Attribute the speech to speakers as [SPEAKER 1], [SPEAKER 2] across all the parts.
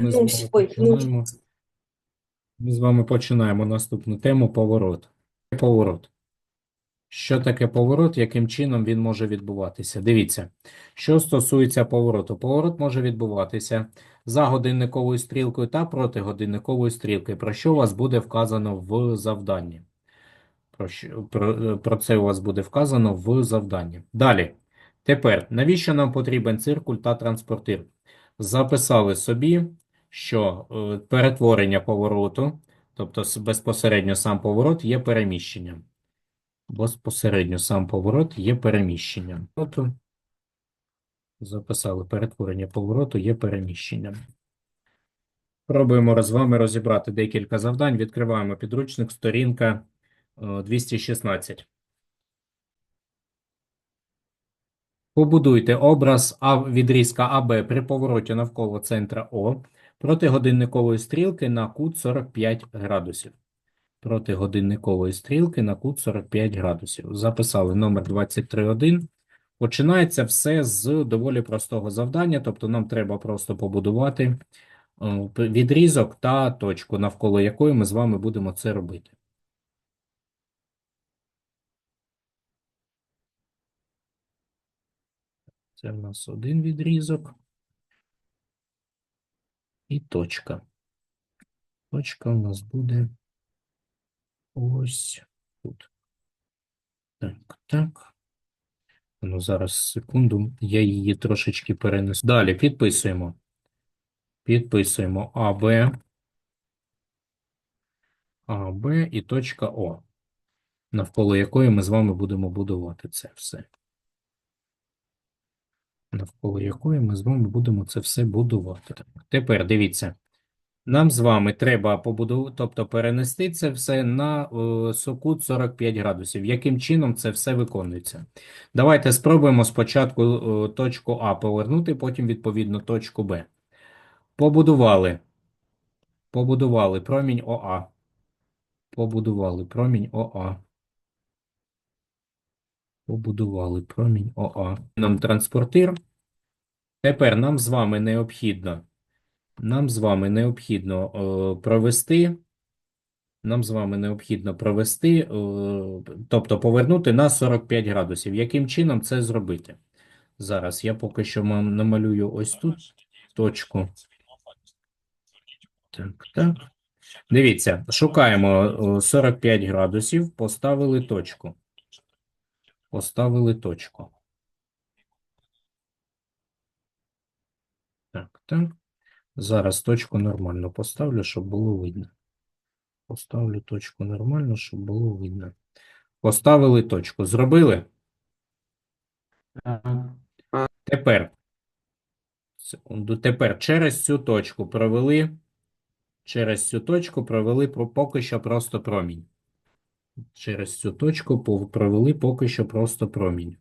[SPEAKER 1] Ми з вами
[SPEAKER 2] Гнусь, ой, гнусь.
[SPEAKER 1] починаємо. Ми з вами починаємо наступну тему поворот. Поворот. Що таке поворот, яким чином він може відбуватися? Дивіться, що стосується повороту. Поворот може відбуватися за годинниковою стрілкою та проти годинникової стрілки, про що у вас буде вказано в завданні. Про, що, про, про це у вас буде вказано в завданні. Далі. Тепер, навіщо нам потрібен циркуль та транспортир? Записали собі, що е, перетворення повороту, тобто безпосередньо сам поворот є переміщенням. Безпосередньо сам поворот є переміщенням. Записали перетворення повороту є переміщенням. Пробуємо з вами розібрати декілька завдань. Відкриваємо підручник, сторінка е, 216. Побудуйте образ відрізка АБ при повороті навколо центра О проти годинникової стрілки на кут 45 градусів. Проти годинникової стрілки на кут 45 градусів. Записали номер 23.1. Починається все з доволі простого завдання, тобто нам треба просто побудувати е, відрізок та точку, навколо якої ми з вами будемо це робити. Це в нас один відрізок. І точка. Точка у нас буде ось тут. Так, так. Ну, зараз, секунду, я її трошечки перенесу. Далі підписуємо. Підписуємо АБ. АБ і точка О, навколо якої ми з вами будемо будувати це все. Навколо якої ми з вами будемо це все будувати. Тепер дивіться. Нам з вами треба побудувати, тобто перенести це все на е, сокут 45 градусів. Яким чином це все виконується? Давайте спробуємо спочатку е, точку А повернути, потім відповідно точку Б. Побудували. Побудували промінь ОА. Побудували промінь ОА. Побудували промінь ОА. Нам транспортир. Тепер нам з вами необхідно. Нам з вами необхідно е, провести. Нам з вами необхідно провести, е, тобто повернути на 45 градусів. Яким чином це зробити? Зараз я поки що ма- намалюю ось тут точку. Так, так. Дивіться, шукаємо е, 45 градусів, поставили точку. Поставили точку. Так, так. Зараз точку нормально поставлю, щоб було видно. Поставлю точку нормально, щоб було видно. Поставили точку. Зробили? Тепер. Секунду. Тепер через цю точку провели. Через цю точку провели поки що просто промінь. Через цю точку провели поки що просто промінь.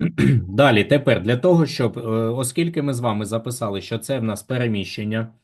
[SPEAKER 1] Далі, тепер для того, щоб, е, оскільки ми з вами записали, що це в нас переміщення,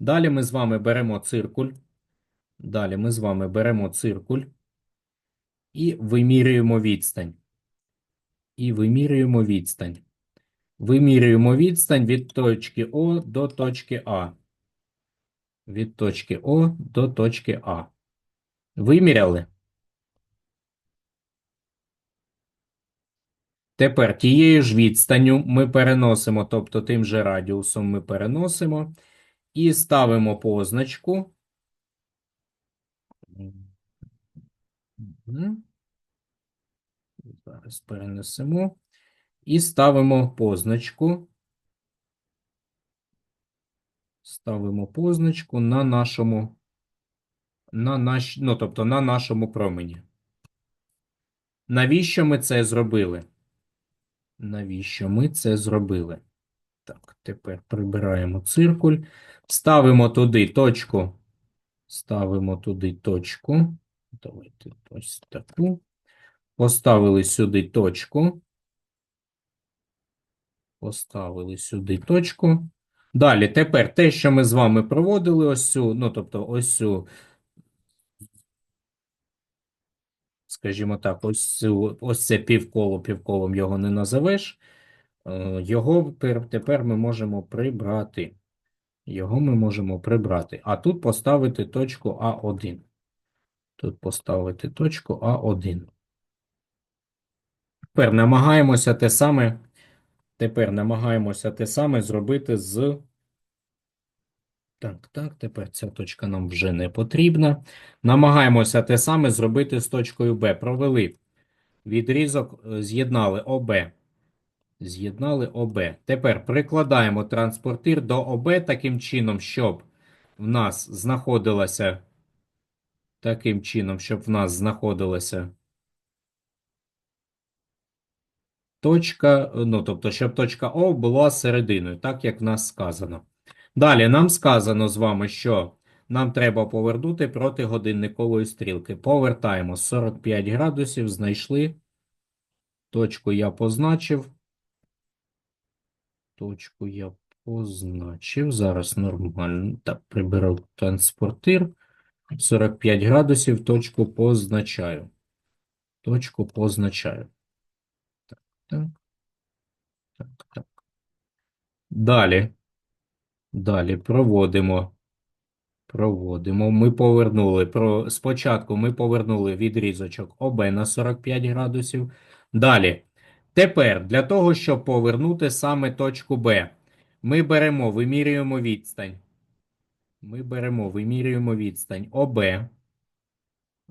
[SPEAKER 1] далі ми з вами беремо циркуль. Далі ми з вами беремо циркуль і вимірюємо відстань. І вимірюємо відстань. Вимірюємо відстань від точки О до точки А. Від точки О до точки А. Виміряли? Тепер тією ж відстанню ми переносимо, тобто тим же радіусом ми переносимо і ставимо позначку. Зараз перенесемо і ставимо позначку. Ставимо позначку на нашому, на наш, ну, тобто на нашому промені. Навіщо ми це зробили? Навіщо ми це зробили? Так, тепер прибираємо циркуль. Ставимо туди точку. Ставимо туди точку. Давайте ось таку. Поставили сюди точку. Поставили сюди точку. Далі, тепер те, що ми з вами проводили, ось цю, ну, тобто ось цю скажімо так, ось, цю- ось це півколо, півколом його не назовеш. Е, Його тепер ми можемо прибрати. Його ми можемо прибрати. А тут поставити точку А1. Тут поставити точку А1. Тепер намагаємося те саме. Тепер намагаємося те саме зробити з. Так, так, тепер ця точка нам вже не потрібна. Намагаємося те саме зробити з точкою Б. Провели відрізок, е, з'єднали ОБ. З'єднали ОБ. Тепер прикладаємо транспортир до ОБ таким чином, щоб в нас знаходилося. Таким чином, щоб в нас знаходилася точка, ну, тобто, щоб точка О була серединою, так як в нас сказано. Далі нам сказано з вами, що нам треба повернути проти годинникової стрілки. Повертаємо 45 градусів, знайшли. Точку я позначив. Точку я позначив. Зараз нормально. Так, приберу транспортир. 45 градусів, точку позначаю. Точку позначаю. Так, так. Далі. Далі проводимо. Проводимо. Ми повернули. Про... Спочатку ми повернули відрізочок ОБ на 45 градусів. Далі. Тепер для того, щоб повернути саме точку Б, ми беремо, вимірюємо відстань. Ми беремо, вимірюємо відстань ОБ.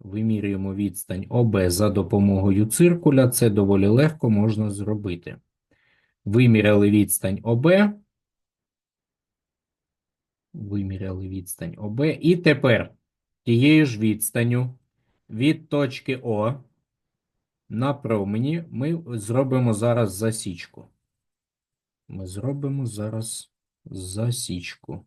[SPEAKER 1] Вимірюємо відстань ОБ за допомогою циркуля. Це доволі легко можна зробити. Виміряли відстань ОБ. Виміряли відстань ОБ. І тепер тією ж відстанню від точки О на промені ми зробимо зараз засічку. Ми зробимо зараз засічку.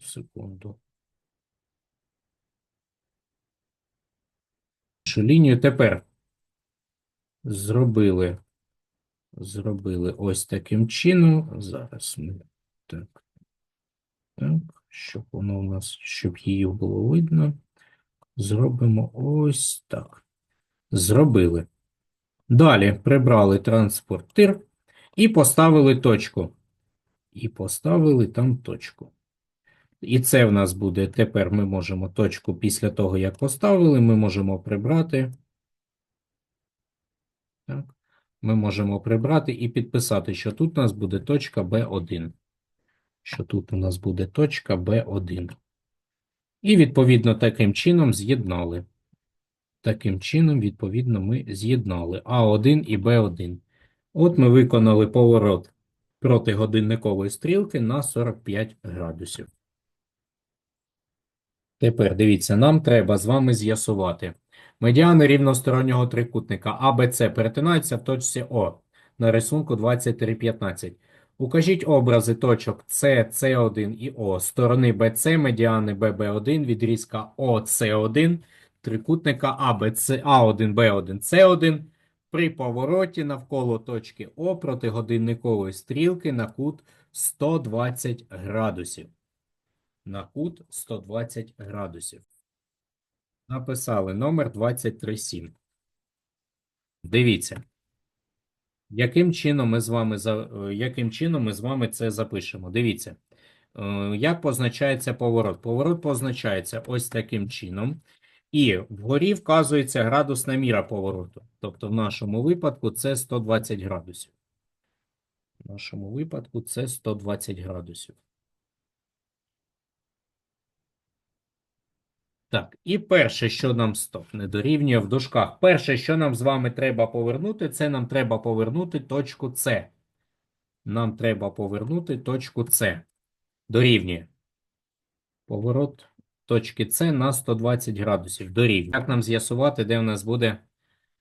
[SPEAKER 1] Секунду. Нашу лінію тепер зробили. Зробили ось таким чином. Зараз ми так. Так, щоб воно у нас, щоб її було видно. Зробимо ось так. Зробили. Далі прибрали транспортир і поставили точку. І поставили там точку. І це в нас буде. Тепер ми можемо точку після того, як поставили, ми можемо прибрати. Так. Ми можемо прибрати і підписати, що тут у нас буде точка B1. Що тут у нас буде точка B1. І, відповідно, таким чином з'єднали. Таким чином, відповідно, ми з'єднали А1 і Б1. От ми виконали поворот проти годинникової стрілки на 45 градусів. Тепер дивіться, нам треба з вами з'ясувати. Медіани рівностороннього трикутника АБЦ перетинаються в точці О на рисунку 2315. Укажіть образи точок С, С1 і О, сторони БЦ, медіани ББ1, відрізка ОС1, трикутника АБЦ, А1, Б1, С1 при повороті навколо точки О проти годинникової стрілки на кут 120 градусів. На кут 120 градусів. Написали номер 237. Дивіться. Яким чином ми з вами е, яким чином ми з вами це запишемо? Дивіться, е, як позначається поворот. Поворот позначається ось таким чином, і вгорі вказується градусна міра повороту. Тобто, в нашому випадку це 120 градусів. В нашому випадку це 120 градусів. Так, і перше, що нам стоп, не дорівнює в дужках. Перше, що нам з вами треба повернути, це нам треба повернути точку С. Нам треба повернути точку С. Дорівнює. Поворот точки С на 120 градусів. Дорівнює. Як нам з'ясувати, де в нас буде,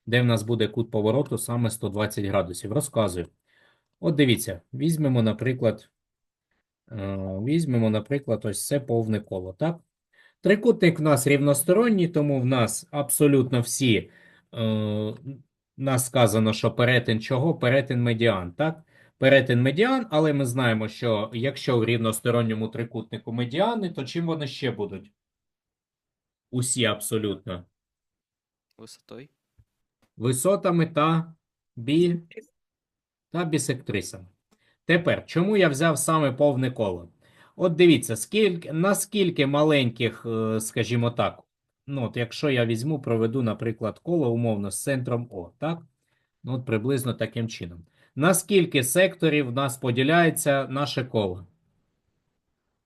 [SPEAKER 1] де в нас буде кут повороту саме 120 градусів? Розказую. От дивіться, візьмемо, наприклад, е, візьмемо, наприклад, ось це повне коло, так? Трикутник в нас рівносторонній, тому в нас абсолютно всі, е, нас сказано, що перетин чого? Перетин медіан, так? Перетин медіан, але ми знаємо, що якщо в рівносторонньому трикутнику медіани, то чим вони ще будуть? Усі абсолютно.
[SPEAKER 2] Висотою.
[SPEAKER 1] висотами та бі... та бісектрисами. Тепер, чому я взяв саме повне коло? От дивіться, скільки, наскільки маленьких, е, скажімо так, ну, от якщо я візьму, проведу, наприклад, коло умовно з центром О, так? Ну, от приблизно таким чином. На скільки секторів в нас поділяється наше коло?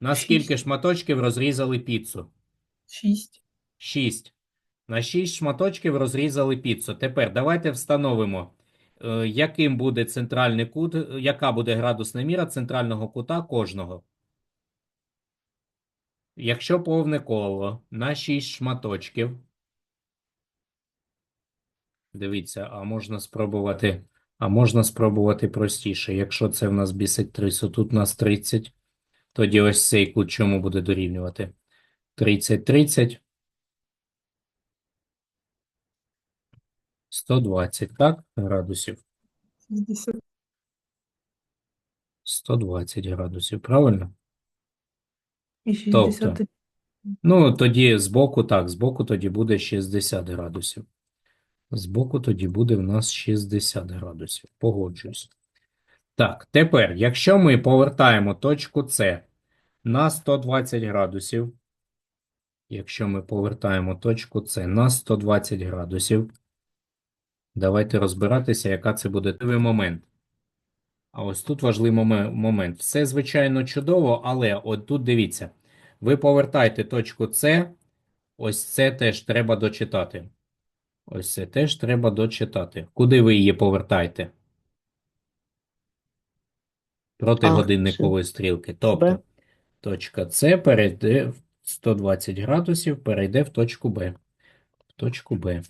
[SPEAKER 1] На скільки
[SPEAKER 3] Шість.
[SPEAKER 1] шматочків розрізали піцу?
[SPEAKER 3] Шість.
[SPEAKER 1] 6. На 6 шматочків розрізали піцу. Тепер давайте встановимо, е, яким буде центральний кут, е, яка буде градусна міра центрального кута кожного. Якщо повне коло на 6 шматочків. Дивіться, а можна спробувати, а можна спробувати простіше. Якщо це в нас бісектрису, тут у нас 30, тоді ось цей кут чому буде дорівнювати? 30, 30. 120, так, градусів. 120 градусів, правильно?
[SPEAKER 3] І шістдесят.
[SPEAKER 1] Тобто, ну, тоді збоку, так, збоку тоді буде 60 градусів. Збоку тоді буде в нас 60 градусів. Погоджуюсь. Так, тепер, якщо ми повертаємо точку С на 120 градусів, якщо ми повертаємо точку С на 120 градусів, давайте розбиратися, яка це буде важливий момент. А ось тут важливий момент. Все, звичайно, чудово, але от тут дивіться. Ви повертаєте точку С, ось це теж треба дочитати. Ось це теж треба дочитати. Куди ви її повертаєте? Проти
[SPEAKER 3] А,
[SPEAKER 1] годинникової стрілки. Тобто,
[SPEAKER 3] Б.
[SPEAKER 1] точка С перейде в 120 градусів, перейде в точку Б. В точку Б.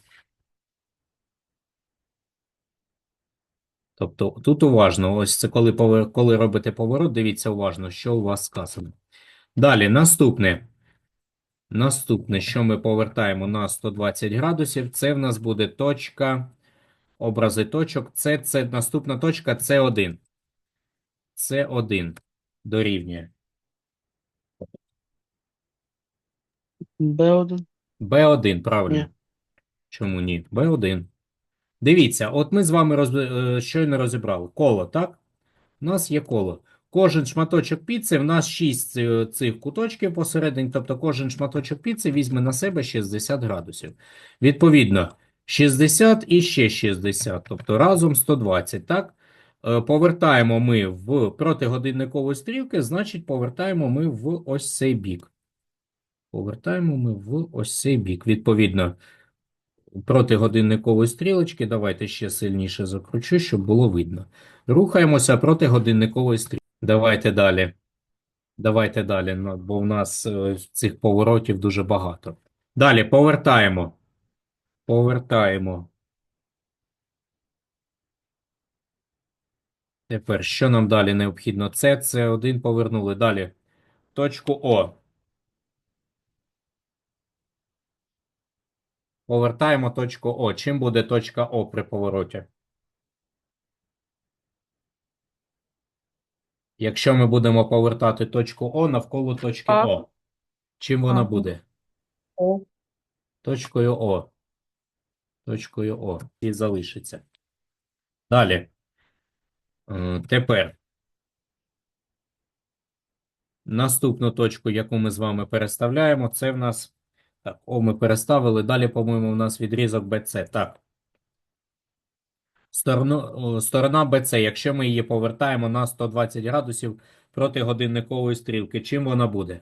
[SPEAKER 1] Тобто тут уважно, ось це коли, коли робите поворот, дивіться уважно, що у вас сказано. Далі, наступне. Наступне, що ми повертаємо на 120 градусів, це в нас буде точка, образи точок, це, це наступна точка С1. С1 дорівнює.
[SPEAKER 3] Б1.
[SPEAKER 1] Б1, правильно.
[SPEAKER 3] Ні.
[SPEAKER 1] Чому ні? Б1. Дивіться, от ми з вами роз... е, щойно розібрали коло, так? У нас є коло. Кожен шматочок піци, в нас 6 цих куточків посередині, тобто кожен шматочок піци візьме на себе 60 градусів. Відповідно, 60 і ще 60, тобто разом 120, так? Е, Повертаємо ми в протигодинникову стрілки, значить повертаємо ми в ось цей бік. Повертаємо ми в ось цей бік. Відповідно, проти годинникової стрілочки, давайте ще сильніше закручу, щоб було видно. Рухаємося проти годинникової стрілки. Давайте далі. Давайте далі, ну, бо в нас е, цих поворотів дуже багато. Далі повертаємо. Повертаємо. Тепер, що нам далі необхідно? Це, це один повернули. Далі. Точку О. Повертаємо точку О. Чим буде точка О при повороті? Якщо ми будемо повертати точку О навколо точки
[SPEAKER 3] А.
[SPEAKER 1] О, чим вона
[SPEAKER 3] А.
[SPEAKER 1] буде?
[SPEAKER 3] О.
[SPEAKER 1] Точкою О. Точкою О. І залишиться. Далі. Е, Тепер. Наступну точку, яку ми з вами переставляємо, це в нас. Так, О, ми переставили. Далі, по-моєму, у нас відрізок BC. Так. Сторону, сторона BC, якщо ми її повертаємо на 120 градусів проти годинникової стрілки, чим вона буде?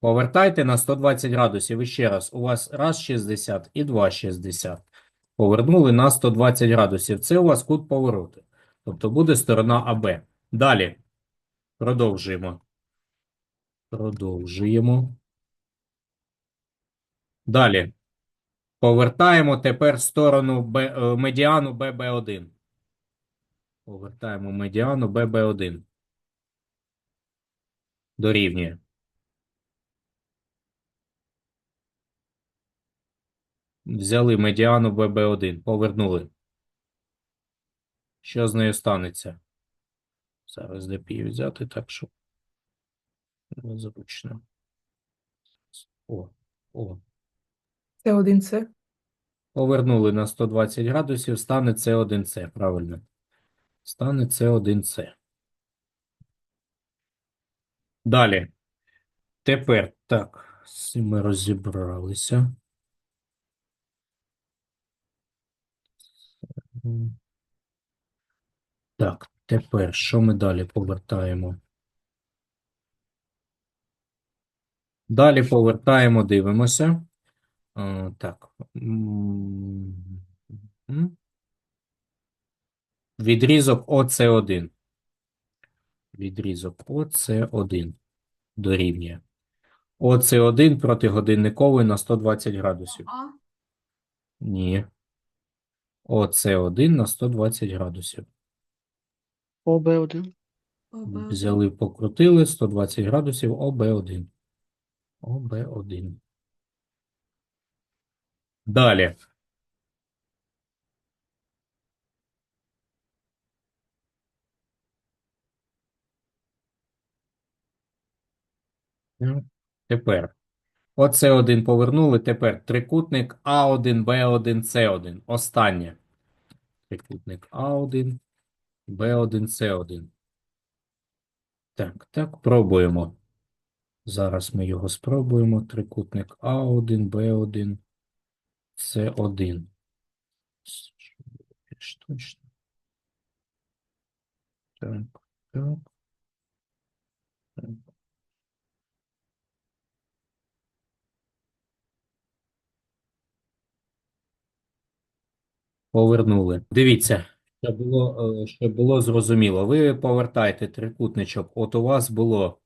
[SPEAKER 1] Повертайте на 120 градусів. І ще раз, у вас раз 60 і два 60. Повернули на 120 градусів. Це у вас кут повороту. Тобто буде сторона АБ. Далі. Продовжуємо. Продовжуємо. Далі. Повертаємо тепер сторону Б, е, медіану ББ1. Повертаємо медіану ББ1. Дорівнює. Взяли медіану ББ1, повернули. Що з нею станеться? Зараз де пів взяти, так що. Незручно. О, о.
[SPEAKER 3] Це один С.
[SPEAKER 1] Повернули на 120 градусів, стане С1С, правильно. Стане С1С. Далі. Тепер, так, ми розібралися. Так, тепер що ми далі повертаємо? Далі повертаємо, дивимося. А, так. Відрізок ОС1. Відрізок ОС1 дорівнює. ОС1 проти годинникової на 120 градусів.
[SPEAKER 2] А,
[SPEAKER 1] Ні. ОС1 на 120 градусів.
[SPEAKER 4] ОБ1.
[SPEAKER 2] ОБ1.
[SPEAKER 1] Взяли, покрутили 120 градусів ОБ1. ОБ1. Далі. Тепер. Оце один повернули. Тепер трикутник А1, Б1, С1. Останнє. Трикутник А1, Б1, С1. Так, так, пробуємо. Зараз ми його спробуємо. Трикутник А1, Б1, С1. Щоб більш точно. Так, так. Повернули. Дивіться, щоб було, е, щоб було зрозуміло. Ви повертаєте трикутничок. От у вас було,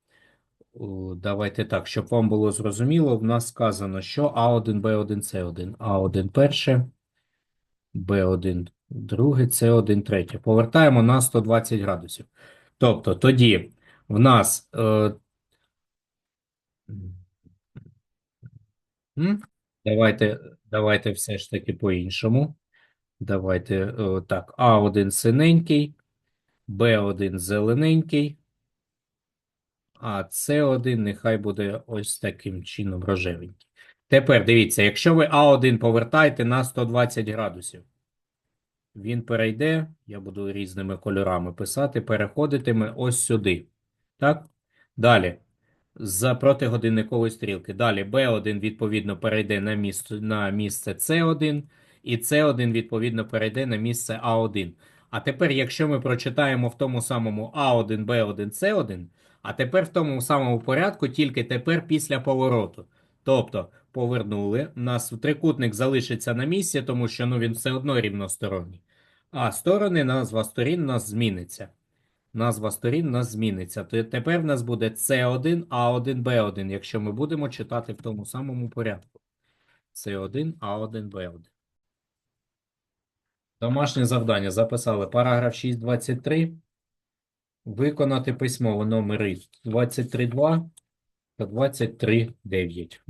[SPEAKER 1] давайте так, щоб вам було зрозуміло, в нас сказано, що А1, Б1, С1. А1 перше, Б1 друге, С1 третє. Повертаємо на 120 градусів. Тобто тоді в нас е, давайте, давайте все ж таки по-іншому. Давайте е, так. А1 синенький, Б1 зелененький, а С1 нехай буде ось таким чином рожевенький. Тепер дивіться, якщо ви А1 повертаєте на 120 градусів, він перейде, я буду різними кольорами писати, переходитиме ось сюди. Так? Далі. За протигодинникової стрілки. Далі B1 відповідно перейде на місце, на місце C1, і C1 відповідно перейде на місце A1. А тепер, якщо ми прочитаємо в тому самому A1, B1, C1, а тепер в тому самому порядку, тільки тепер після повороту. Тобто повернули, у нас трикутник залишиться на місці, тому що ну, він все одно рівносторонній. А сторони, назва сторін у нас зміниться. Назва сторін у нас зміниться. Тепер в нас буде C1, A1, B1, якщо ми будемо читати в тому самому порядку. C1, A1, B1. Домашнє завдання записали параграф 6.23. Виконати письмово номери 23.2 та 23.9.